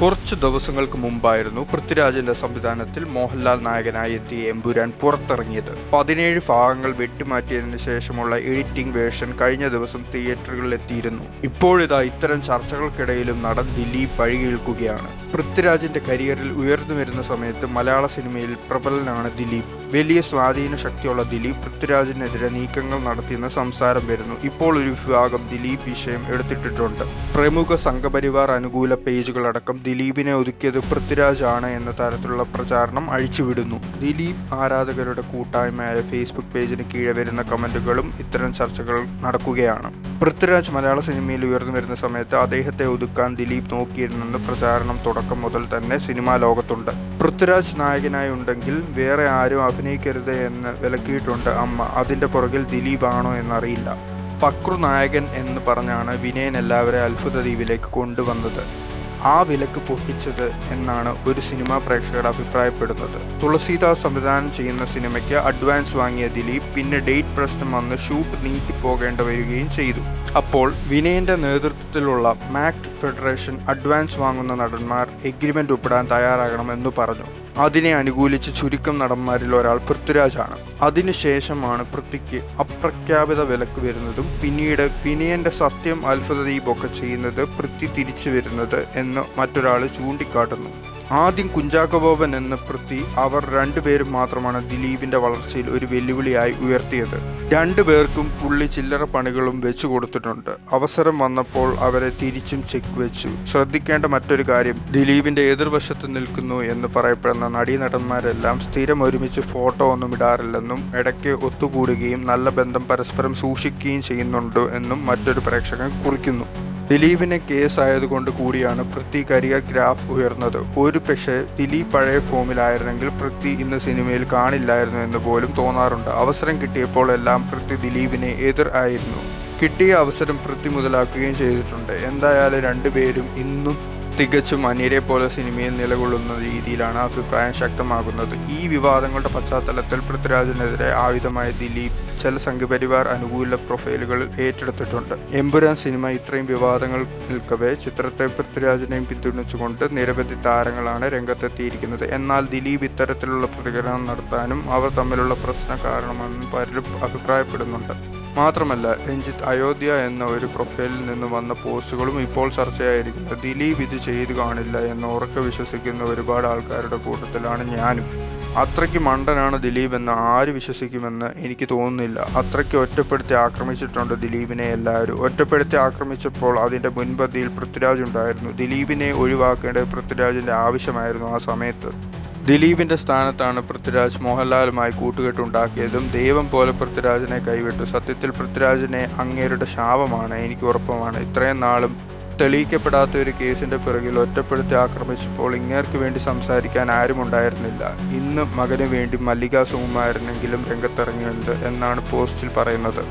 കുറച്ച് ദിവസങ്ങൾക്ക് മുമ്പായിരുന്നു പൃഥ്വിരാജിന്റെ സംവിധാനത്തിൽ മോഹൻലാൽ നായകനായി എത്തിയ എമ്പുരാൻ പുറത്തിറങ്ങിയത്. പതിനേഴ് ഭാഗങ്ങൾ വെട്ടിമാറ്റിയതിന് ശേഷമുള്ള എഡിറ്റിംഗ് വേർഷൻ കഴിഞ്ഞ ദിവസം തിയേറ്ററുകളിൽ എത്തിയിരുന്നു. ഇപ്പോഴിതാ ഇത്തരം ചർച്ചകൾക്കിടയിലും നടൻ ദിലീപ് വഴികേൽക്കുകയാണ് പൃഥ്വിരാജിന്റെ കരിയറിൽ ഉയർന്നു വരുന്ന സമയത്ത് മലയാള സിനിമയിൽ പ്രബലനാണ് ദിലീപ്. വലിയ സ്വാധീന ശക്തിയുള്ള ദിലീപ് പൃഥ്വിരാജിനെതിരെ നീക്കങ്ങൾ നടത്തിയെന്ന് സംസാരം വരുന്നു. ഇപ്പോൾ ഒരു വിഭാഗം ദിലീപ് വിഷയം എടുത്തിട്ടിട്ടുണ്ട്. പ്രമുഖ സംഘപരിവാർ അനുകൂല പേജുകളടക്കം ദിലീപിനെ ഒതുക്കിയത് പൃഥ്വിരാജ് ആണ് എന്ന തരത്തിലുള്ള പ്രചാരണം അഴിച്ചുവിടുന്നു. ദിലീപ് ആരാധകരുടെ കൂട്ടായ്മയായ ഫേസ്ബുക്ക് പേജിന് കീഴെ വരുന്ന കമന്റുകളും ഇത്തരം ചർച്ചകൾ നടക്കുകയാണ്. പൃഥ്വിരാജ് മലയാള സിനിമയിൽ ഉയർന്നു വരുന്ന സമയത്ത് അദ്ദേഹത്തെ ഒതുക്കാൻ ദിലീപ് നോക്കിയിരുന്നെന്ന് പ്രചാരണം തുടക്കം മുതൽ തന്നെ സിനിമാ ലോകത്തുണ്ട്. പൃഥ്വിരാജ് നായകനായി ഉണ്ടെങ്കിൽ വേറെ ആരും അഭിനയിക്കരുത് എന്ന് വിലക്കിയിട്ടുണ്ട് അമ്മ. അതിന്റെ പുറകിൽ ദിലീപ് ആണോ എന്നറിയില്ല. പക്രു നായകൻ എന്ന് പറഞ്ഞാണ് വിനയൻ എല്ലാവരെ അത്ഭുത ദ്വീപിലേക്ക് കൊണ്ടുവന്നത്. ആ വിലക്ക് പൊട്ടിച്ചത് എന്നാണ് ഒരു സിനിമാ പ്രേക്ഷകർ അഭിപ്രായപ്പെടുന്നത്. തുളസീദാസ് സംവിധാനം ചെയ്യുന്ന സിനിമയ്ക്ക് അഡ്വാൻസ് വാങ്ങിയ ദിലീപ് പിന്നെ ഡേറ്റ് പ്രശ്നം വന്ന് ഷൂട്ട് നീട്ടിപ്പോകേണ്ടി പോകേണ്ട വരികയും ചെയ്തു. അപ്പോൾ വിനയന്റെ നേതൃത്വത്തിലുള്ള മാക്ട് ഫെഡറേഷൻ അഡ്വാൻസ് വാങ്ങുന്ന നടന്മാർ എഗ്രിമെന്റ് ഒപ്പിടാൻ തയ്യാറാകണമെന്ന് പറഞ്ഞു. അതിനെ അനുകൂലിച്ച് ചുരുക്കം നടന്മാരിൽ ഒരാൾ പൃഥ്വിരാജാണ്. അതിനുശേഷമാണ് പൃഥ്വിക്ക് അപ്രഖ്യാപിത വിലക്ക് വരുന്നതും പിന്നീട് വിനയന്റെ സത്യം അത്ഭുതദീപൊക്കെ ചെയ്യുന്നത് പൃഥ്വി തിരിച്ചു വരുന്നത് എന്ന് മറ്റൊരാൾ ചൂണ്ടിക്കാട്ടുന്നു. ആദ്യം കുഞ്ചാക്കബോബൻ എന്ന പ്രതി അവർ രണ്ടുപേരും മാത്രമാണ് ദിലീപിന്റെ വളർച്ചയിൽ ഒരു വെല്ലുവിളിയായി ഉയർത്തിയത്. രണ്ടു പേർക്കും പുള്ളി ചില്ലറ പണികളും വെച്ചു കൊടുത്തിട്ടുണ്ട്. അവസരം വന്നപ്പോൾ അവരെ തിരിച്ചും ചെക്ക് വെച്ചു. ശ്രദ്ധിക്കേണ്ട മറ്റൊരു കാര്യം ദിലീപിന്റെ എതിർവശത്ത് നിൽക്കുന്നു എന്ന് പറയപ്പെടുന്ന നടീനടന്മാരെല്ലാം സ്ഥിരം ഒരുമിച്ച് ഫോട്ടോ ഒന്നും ഇടാറില്ലെന്നും ഇടയ്ക്ക് ഒത്തുകൂടുകയും നല്ല ബന്ധം പരസ്പരം സൂക്ഷിക്കുകയും ചെയ്യുന്നുണ്ട് എന്നും മറ്റൊരു പ്രേക്ഷകൻ കുറിക്കുന്നു. ദിലീപിന് കേസ് ആയതുകൊണ്ട് കൂടിയാണ് പൃഥ്വി കരിയർ ഗ്രാഫ് ഉയർന്നത്. ഒരു പക്ഷേ ദിലീപ് പഴയ ഫോമിലായിരുന്നെങ്കിൽ പൃഥ്വി ഇന്ന് സിനിമയിൽ കാണില്ലായിരുന്നു എന്ന് പോലും തോന്നാറുണ്ട്. അവസരം കിട്ടിയപ്പോൾ എല്ലാം പൃഥ്വി ദിലീപിനെ എതിർ ആയിരുന്നു. കിട്ടിയ അവസരം പൃഥ്വി മുതലാക്കുകയും ചെയ്തിട്ടുണ്ട്. എന്തായാലും രണ്ടുപേരും ഇന്നും തികച്ചും അന്യരെ പോലെ സിനിമയിൽ നിലകൊള്ളുന്ന രീതിയിലാണ് അഭിപ്രായം ശക്തമാകുന്നത്. ഈ വിവാദങ്ങളുടെ പശ്ചാത്തലത്തിൽ പൃഥ്വിരാജിനെതിരെ ആയുധമായ ദിലീപ് ചില സംഘപരിവാർ അനുകൂല പ്രൊഫൈലുകൾ ഏറ്റെടുത്തിട്ടുണ്ട്. എമ്പുരാൻ സിനിമ ഇത്രയും വിവാദങ്ങൾ നിൽക്കവേ ചിത്രത്തെ പൃഥ്വിരാജിനെയും പിന്തുണച്ചുകൊണ്ട് നിരവധി താരങ്ങളാണ് രംഗത്തെത്തിയിരിക്കുന്നത്. എന്നാൽ ദിലീപ് ഇത്തരത്തിലുള്ള പ്രതികരണം നടത്താനും അവർ തമ്മിലുള്ള പ്രശ്ന കാരണമെന്നും പലരും അഭിപ്രായപ്പെടുന്നുണ്ട്. മാത്രമല്ല രഞ്ജിത്ത് അയോധ്യ എന്ന ഒരു പ്രൊഫൈലിൽ നിന്ന് വന്ന പോസ്റ്റുകളും ഇപ്പോൾ ചർച്ചയായിരിക്കുന്നത് ദിലീപ് ഇത് ചെയ്തു കാണില്ല എന്ന് ഉറക്കെ വിശ്വസിക്കുന്ന ഒരുപാട് ആൾക്കാരുടെ കൂട്ടത്തിലാണ് ഞാനും. അത്രയ്ക്ക് മണ്ടനാണ് ദിലീപ് എന്ന് ആര് വിശ്വസിക്കുമെന്ന് എനിക്ക് തോന്നുന്നില്ല. അത്രയ്ക്ക് ഒറ്റപ്പെടുത്തി ആക്രമിച്ചിട്ടുണ്ട് ദിലീപിനെ എല്ലാവരും. ഒറ്റപ്പെടുത്തി ആക്രമിച്ചപ്പോൾ അതിന്റെ മുൻപന്തിയിൽ പൃഥ്വിരാജ് ഉണ്ടായിരുന്നു. ദിലീപിനെ ഒഴിവാക്കേണ്ടത് പൃഥ്വിരാജിന്റെ ആവശ്യമായിരുന്നു ആ സമയത്ത്. ദിലീപിന്റെ സ്ഥാനത്താണ് പൃഥ്വിരാജ് മോഹൻലാലുമായി കൂട്ടുകെട്ടുണ്ടാക്കിയതും ദൈവം പോലെ പൃഥ്വിരാജിനെ കൈവിട്ടു. സത്യത്തിൽ പൃഥ്വിരാജിനെ അങ്ങേരുടെ ശാപമാണ് എനിക്ക് ഉറപ്പമാണ്. ഇത്രയും നാളും തെളിയിക്കപ്പെടാത്ത ഒരു കേസിന്റെ പിറകിൽ ഒറ്റപ്പെടുത്തി ആക്രമിച്ചപ്പോൾ ഇങ്ങേർക്ക് വേണ്ടി സംസാരിക്കാൻ ആരും ഉണ്ടായിരുന്നില്ല. ഇന്ന് മകന് വേണ്ടി മല്ലിക സുകുമാരനെങ്കിലും രംഗത്തിറങ്ങിയിട്ടുണ്ട് എന്നാണ് പോസ്റ്റിൽ പറയുന്നത്.